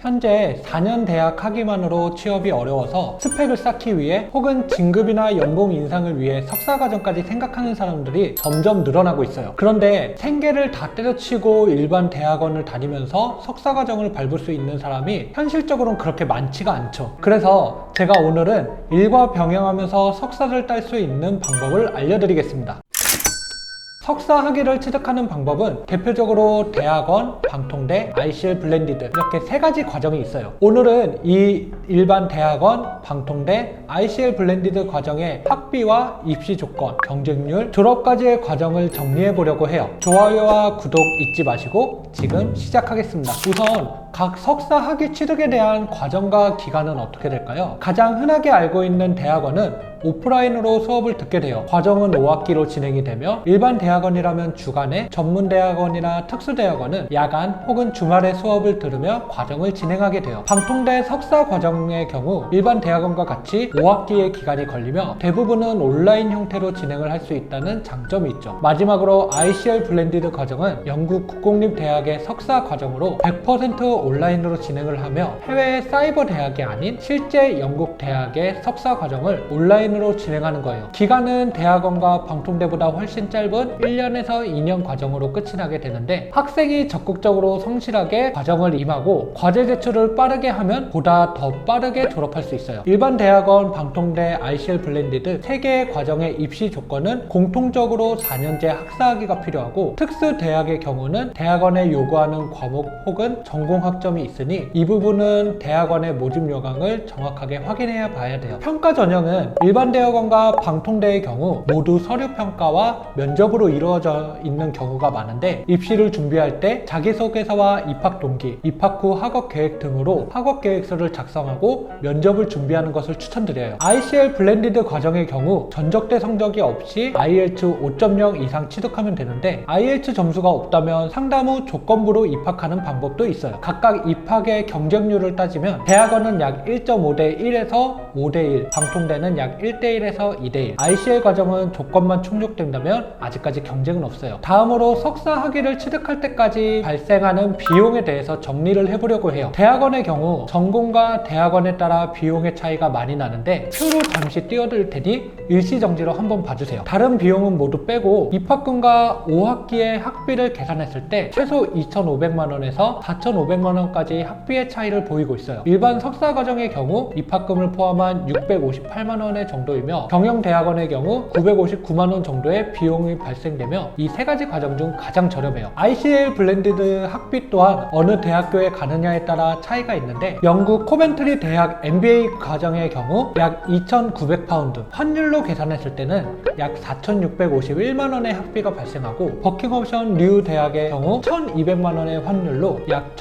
현재 4년 대학 학위만으로 취업이 어려워서 스펙을 쌓기 위해 혹은 진급이나 연봉 인상을 위해 석사과정까지 생각하는 사람들이 점점 늘어나고 있어요. 그런데 생계를 다 때려치고 일반 대학원을 다니면서 석사과정을 밟을 수 있는 사람이 현실적으로는 그렇게 많지가 않죠. 그래서 제가 오늘은 일과 병행하면서 석사를 딸 수 있는 방법을 알려드리겠습니다. 석사 학위를 취득하는 방법은 대표적으로 대학원, 방통대, ICL 블렌디드 이렇게 세 가지 과정이 있어요. 오늘은 이 일반 대학원, 방통대, ICL 블렌디드 과정의 학비와 입시 조건, 경쟁률, 졸업까지의 과정을 정리해 보려고 해요. 좋아요와 구독 잊지 마시고 지금 시작하겠습니다. 우선 각 석사 학위 취득에 대한 과정과 기간은 어떻게 될까요? 가장 흔하게 알고 있는 대학원은 오프라인으로 수업을 듣게 돼요. 과정은 5학기로 진행이 되며 일반 대학원이라면 주간에 전문 대학원이나 특수 대학원은 야간 혹은 주말에 수업을 들으며 과정을 진행하게 돼요. 방통대 석사 과정의 경우 일반 대학원과 같이 5학기의 기간이 걸리며 대부분은 온라인 형태로 진행을 할 수 있다는 장점이 있죠. 마지막으로 ICL 블렌디드 과정은 영국 국공립대학의 석사 과정으로 100% 온라인으로 진행을 하며 해외 사이버 대학이 아닌 실제 영국 대학의 석사 과정을 온라인으로 진행하는 거예요. 기간은 대학원과 방통대보다 훨씬 짧은 1년에서 2년 과정으로 끝이 나게 되는데 학생이 적극적으로 성실하게 과정을 임하고 과제 제출을 빠르게 하면 보다 더 빠르게 졸업할 수 있어요. 일반 대학원, 방통대, ICL 블렌디드 3개의 과정의 입시 조건은 공통적으로 4년제 학사학위가 필요하고 특수 대학의 경우는 대학원에 요구하는 과목 혹은 전공 학 점이 있으니 이 부분은 대학원의 모집 요강을 정확하게 확인해야 봐야 돼요. 평가 전형은 일반 대학원과 방통대의 경우 모두 서류 평가와 면접으로 이루어져 있는 경우가 많은데 입시를 준비할 때 자기소개서와 입학 동기, 입학 후 학업 계획 등으로 학업 계획서를 작성하고 면접을 준비하는 것을 추천드려요. ICL 블렌디드 과정의 경우 전적대 성적이 없이 IELTS 5.0 이상 취득하면 되는데 IELTS 점수가 없다면 상담 후 조건부로 입학하는 방법도 있어요. 각각 입학의 경쟁률을 따지면 대학원은 약 1.5대 1에서 5대 1, 방통대는 약 1대 1에서 2대 1. ICL 과정은 조건만 충족된다면 아직까지 경쟁은 없어요. 다음으로 석사 학위를 취득할 때까지 발생하는 비용에 대해서 정리를 해보려고 해요. 대학원의 경우 전공과 대학원에 따라 비용의 차이가 많이 나는데 표로 잠시 띄워드릴 테니 일시정지로 한번 봐주세요. 다른 비용은 모두 빼고 입학금과 5학기의 학비를 계산했을 때 최소 2,500만 원에서 4,500만 원까지 학비의 차이를 보이고 있어요. 일반 석사 과정의 경우 입학금을 포함한 658만 원의 정도이며 경영대학원의 경우 959만 원 정도의 비용이 발생되며 이 세 가지 과정 중 가장 저렴해요. ICL 블렌디드 학비 또한 어느 대학교에 가느냐에 따라 차이가 있는데 영국 코벤트리 대학 MBA 과정의 경우 약 2,900파운드 환율로 계산했을 때는 약 4,651만 원의 학비가 발생하고 버킹엄션 류 대학의 경우 1,200만 원의 환율로 약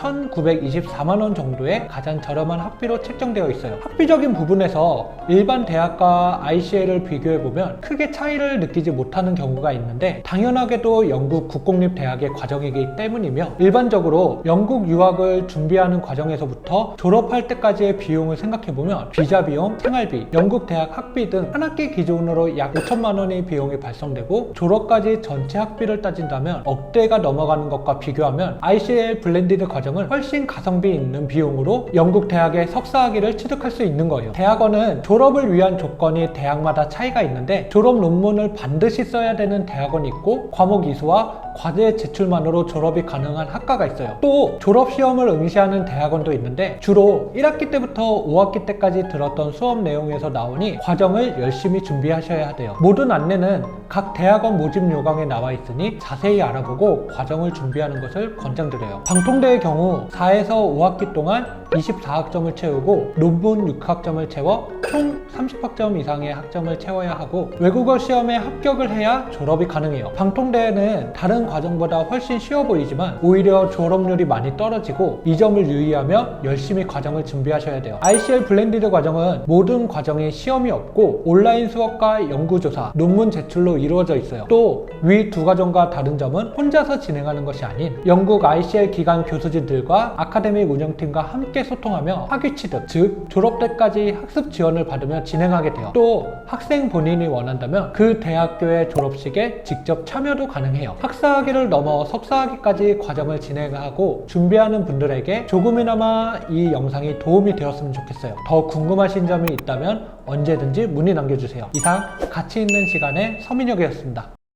1,924만 원 정도의 가장 저렴한 학비로 책정되어 있어요. 학비적인 부분에서 일반 대학과 ICL을 비교해 보면 크게 차이를 느끼지 못하는 경우가 있는데 당연하게도 영국 국공립 대학의 과정이기 때문이며 일반적으로 영국 유학을 준비하는 과정에서부터 졸업할 때까지의 비용을 생각해 보면 비자 비용, 생활비, 영국 대학 학비 등 한 학기 기준으로 약 5천만 원의 비용이 발생되고 졸업까지 전체 학비를 따진다면 억대가 넘어가는 것과 비교하면 ICL 블렌디드 과정은 훨씬 가성비 있는 비용으로 영국 대학의 석사학위를 취득할 수 있는 거예요. 대학원은 졸업을 위한 조건이 대학마다 차이가 있는데 졸업 논문을 반드시 써야 되는 대학원이 있고 과목 이수와 과제 제출만으로 졸업이 가능한 학과가 있어요. 또 졸업 시험을 응시하는 대학원도 있는데 주로 1학기 때부터 5학기 때까지 들었던 수업 내용에서 나오니 과정을 열심히 준비하셔야 돼요. 모든 안내는 각 대학원 모집 요강에 나와 있으니 자세히 알아보고 과정을 준비하는 것을 권장드려요. 방통대의 경우 4에서 5학기 동안 24학점을 채우고 논문 6학점을 채워 총 30학점 이상의 학점을 채워야 하고 외국어 시험에 합격을 해야 졸업이 가능해요. 방통대는 다른 과정보다 훨씬 쉬워 보이지만 오히려 졸업률이 많이 떨어지고 이 점을 유의하며 열심히 과정을 준비하셔야 돼요. ICL 블렌디드 과정은 모든 과정에 시험이 없고 온라인 수업과 연구조사, 논문 제출로 이루어져 있어요. 또 위 두 과정과 다른 점은 혼자서 진행하는 것이 아닌 영국 ICL 기관 교수진들과 아카데믹 운영팀과 함께 소통하며 학위 취득, 즉 졸업 때까지 학습 지원을 받으며 진행하게 돼요. 또 학생 본인이 원한다면 그 대학교의 졸업식에 직접 참여도 가능해요. 학사 석사학위를 넘어 석사학위까지 과정을 진행하고 준비하는 분들에게 조금이나마 이 영상이 도움이 되었으면 좋겠어요. 더 궁금하신 점이 있다면 언제든지 문의 남겨주세요. 이상 가치 있는 시간의 서민혁이었습니다.